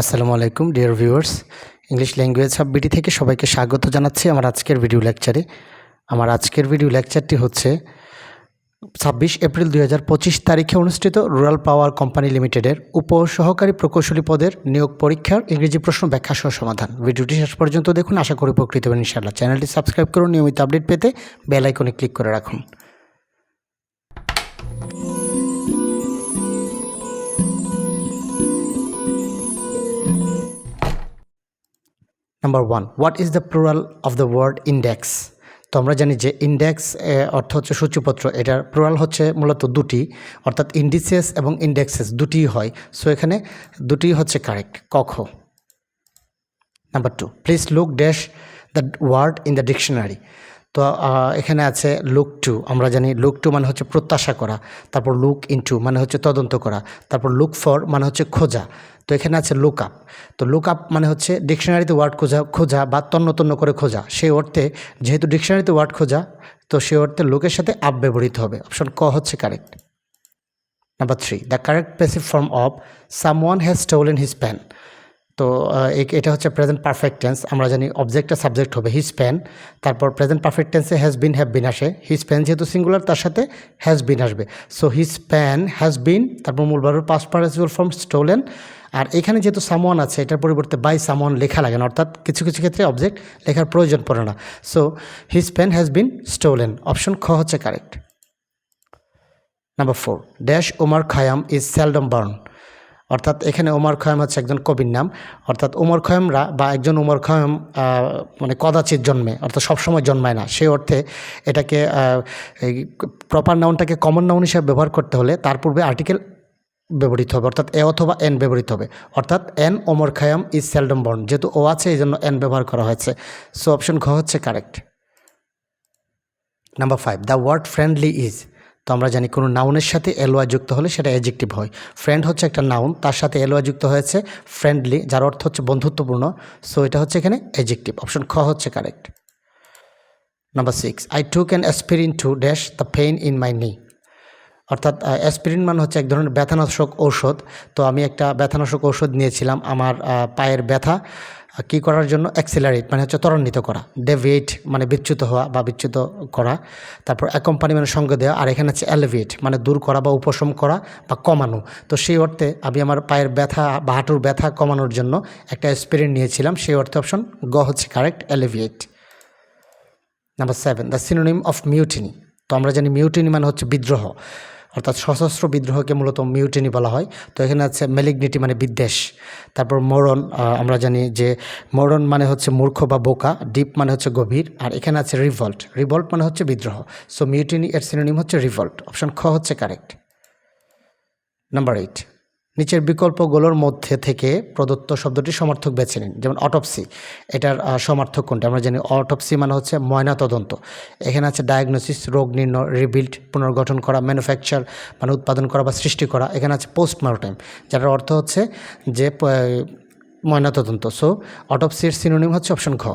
আসসালামু আলাইকুম, dear viewers. English language সাববিটি থেকে সবাইকে স্বাগত জানাচ্ছি আমার আজকের ভিডিও লেকচারে। আমার আজকের ভিডিও লেকচারটি হচ্ছে ছাব্বিশ এপ্রিল দুই হাজার পঁচিশ তারিখে অনুষ্ঠিত রুরাল পাওয়ার কোম্পানি লিমিটেডের উপ সহকারী প্রকৌশলী পদের নিয়োগ পরীক্ষার ইংরেজি প্রশ্ন ব্যাখ্যা সহ সমাধান। ভিডিওটি শেষ পর্যন্ত দেখুন। আশা করি উপকৃত হবেন ইনশাআল্লাহ। চ্যানেলটি সাবস্ক্রাইব করুন। নিয়মিত আপডেট পেতে বেল আইকনে ক্লিক করে রাখুন। Number one what is the plural of the word index তো আমরা জানি যে ইন্ডেক্স অর্থ হচ্ছে সূচিপত্র। এটার প্লুরাল হচ্ছে মূলত দুটি, অর্থাৎ ইন্ডিসেস এবং ইন্ডেক্সেস দুটি হয়। সো এখানে দুটি হচ্ছে correct কখ number two please look dash the word in the dictionary তো এখানে আছে লুক টু আমরা জানি লুক টু মানে হচ্ছে প্রত্যাশা করা, তারপর লুক ইনটু মানে হচ্ছে তদন্ত করা, তারপর লুক ফর মানে হচ্ছে খোঁজা, তো এখানে আছে লুক আপ তো লুক আপ মানে হচ্ছে ডিকশনারিতে ওয়ার্ড খোঁজা খোঁজা বা তন্ন তন্ন করে খোঁজা, সেই অর্থে যেহেতু ডিকশনারিতে ওয়ার্ড খোঁজা, তো সেই অর্থে লুকের সাথে আপ ব্যবহৃত হবে অপশন ক হচ্ছে correct number three the correct passive form of someone has stolen his pen তো এটা হচ্ছে প্রেজেন্ট পারফেক্ট টেন্স আমরা জানি অবজেক্টটা সাবজেক্ট হবে হিজ প্যান তারপর প্রেজেন্ট পারফেক্ট টেন্সে হ্যাজ বিন হ্যাভ বিন আসে। হিজ প্যান যেহেতু সিঙ্গুলার তার সাথে হ্যাজ বিন আসবে। So his pen has been তারপর মূল ভার্বের পাস্ট পার্টিসিপাল ফর্ম স্টোলেন আর এখানে যেহেতু সামওয়ান আছে, এটার পরিবর্তে বাই সামওয়ান লেখা লাগে না, অর্থাৎ কিছু কিছু ক্ষেত্রে অবজেক্ট লেখার প্রয়োজন পড়ে না। So his pen has been stolen option খ হচ্ছে correct number four dash Omar Khayyam is seldom born অর্থাৎ এখানে ওমর খয়াম হচ্ছে একজন কবির নাম। অর্থাৎ ওমর খয়ামরা বা একজন ওমর খয়াম মানে কদাচিৎ জন্মে, অর্থাৎ সবসময় জন্মায় না। সেই অর্থে এটাকে প্রপার নাউনটাকে কমন নাউন হিসেবে ব্যবহার করতে হলে তার পূর্বে আর্টিকেল ব্যবহৃত হবে, অর্থাৎ এ অথবা এন ব্যবহৃত হবে। অর্থাৎ an Omar Khayyam is seldom born যেহেতু ও আছে, এই জন্য এন ব্যবহার করা হয়েছে। সো অপশন ঘ হচ্ছে correct number five the word friendly is তো আমরা জানি কোনো নাউনের সাথে এলোয়া যুক্ত হলে সেটা অ্যাজেক্টিভ হয়। ফ্রেন্ড হচ্ছে একটা নাউন তার সাথে এলোয়া যুক্ত হয়েছে ফ্রেন্ডলি যার অর্থ হচ্ছে বন্ধুত্বপূর্ণ। সো এটা হচ্ছে এখানে অ্যাজেক্টিভ অপশন খ হচ্ছে correct number six I took an aspirin to dash the pain in my knee অর্থাৎ অ্যাসপিরিন মানে হচ্ছে এক ধরনের ব্যথানাশক ঔষধ। তো আমি একটা ব্যথানাশক ঔষধ নিয়েছিলাম, আমার পায়ের ব্যথা। কী করার জন্য? অ্যাক্সিলারেট মানে হচ্ছে ত্বরান্বিত করা। ডেভিয়েট মানে বিচ্যুত হওয়া বা বিচ্যুত করা। তারপর অ্যাকম্পানি মানে সঙ্গ দেওয়া আর এখানে হচ্ছে এলিভিয়েট মানে দূর করা বা উপশম করা বা কমানো। তো সেই অর্থে আমি আমার পায়ের ব্যথা বা হাঁটুর ব্যথা কমানোর জন্য একটা অ্যাসপিরিন নিয়েছিলাম। সেই অর্থে অপশন গ হচ্ছে correct alleviate number seven the synonym of mutiny তো আমরা জানি মিউটিনি মানে হচ্ছে বিদ্রোহ। অর্থাৎ সশস্ত্র বিদ্রোহকে মূলত মিউটিনি বলা হয়। তো এখানে আছে মেলিগনিটি মানে বিদ্বেষ। তারপর মরণ আমরা জানি যে মরণ মানে হচ্ছে মূর্খ বা বোকা ডিপ মানে হচ্ছে গভীর, আর এখানে আছে রিভল্ট রিভল্ট মানে হচ্ছে বিদ্রোহ। সো মিউটিনি এর সিনোনিম হচ্ছে রিভল্ট অপশন খ হচ্ছে কারেক্ট নাম্বার এইট নিচের বিকল্পগুলোর মধ্যে থেকে প্রদত্ত শব্দটি সমর্থক বেছে নিন। যেমন অটপসি এটার সমার্থক কোনটা? আমরা জানি অটপসি মানে হচ্ছে ময়না তদন্ত এখানে আছে ডায়াগনোসিস রোগ নির্ণয় রিবিল্ড পুনর্গঠন করা ম্যানুফ্যাকচার মানে উৎপাদন করা বা সৃষ্টি করা। এখানে আছে পোস্টমর্টেম যার অর্থ হচ্ছে যে, প- ময়না তদন্ত সো অটপসির সিনোনিম হচ্ছে অপশন ঘ।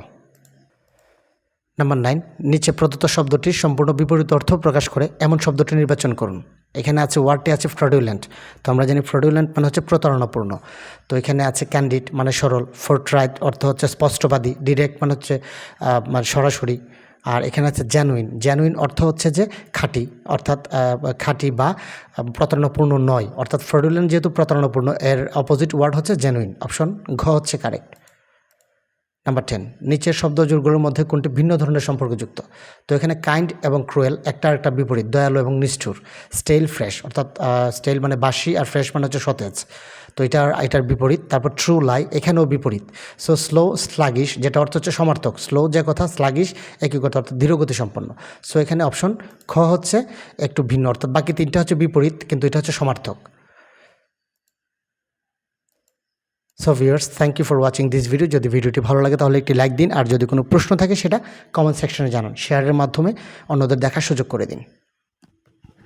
নাম্বার নাইন নিচে প্রদত্ত শব্দটির সম্পূর্ণ বিপরীত অর্থ প্রকাশ করে, এমন শব্দটি নির্বাচন করুন। এখানে আছে ওয়ার্ডটি আছে ফ্রডুলেন্ট তো আমরা জানি ফ্রডুলেন্ট মানে হচ্ছে প্রতারণাপূর্ণ। তো এখানে আছে ক্যান্ডিড মানে সরল ফোর্ট্রাইট অর্থ হচ্ছে স্পষ্টবাদী ডিরেক্ট মানে হচ্ছে মানে সরাসরি। আর এখানে আছে জেনুইন জেনুইন অর্থ হচ্ছে যে খাঁটি, অর্থাৎ খাঁটি বা প্রতারণাপূর্ণ নয়। অর্থাৎ ফ্রডুলেন্ট যেহেতু প্রতারণাপূর্ণ, এর অপোজিট ওয়ার্ড হচ্ছে জেনুইন অপশন ঘ হচ্ছে কারেক্ট নাম্বার টেন নিচের শব্দজোড়গুলোর মধ্যে কোনটি ভিন্ন ধরনের সম্পর্কযুক্ত তো এখানে কাইন্ড এবং ক্রুয়েল একটা একটা বিপরীত, দয়ালু এবং নিষ্ঠুর। স্টেল ফ্রেশ অর্থাৎ স্টেল মানে বাসি আর ফ্রেশ মানে হচ্ছে সতেজ। তো এটার এটার বিপরীত, তারপর ট্রু লাই এখানেও বিপরীত। সো স্লো স্লাগিশ যেটা অর্থ হচ্ছে সমার্থক। স্লো যে কথা স্লাগিশ একই কথা, অর্থাৎ ধীরগতি সম্পন্ন। সো এখানে অপশন খ হচ্ছে একটু ভিন্ন, অর্থাৎ বাকি তিনটা হচ্ছে বিপরীত, কিন্তু এটা হচ্ছে সমার্থক। So viewers thank you for watching this video যদি ভিডিওটি ভালো লাগে তাহলে একটি লাইক দিন, আর যদি কোনো প্রশ্ন থাকে সেটা কমেন্ট সেকশনে জানান। শেয়ারের মাধ্যমে অন্যদের দেখার সুযোগ করে দিন।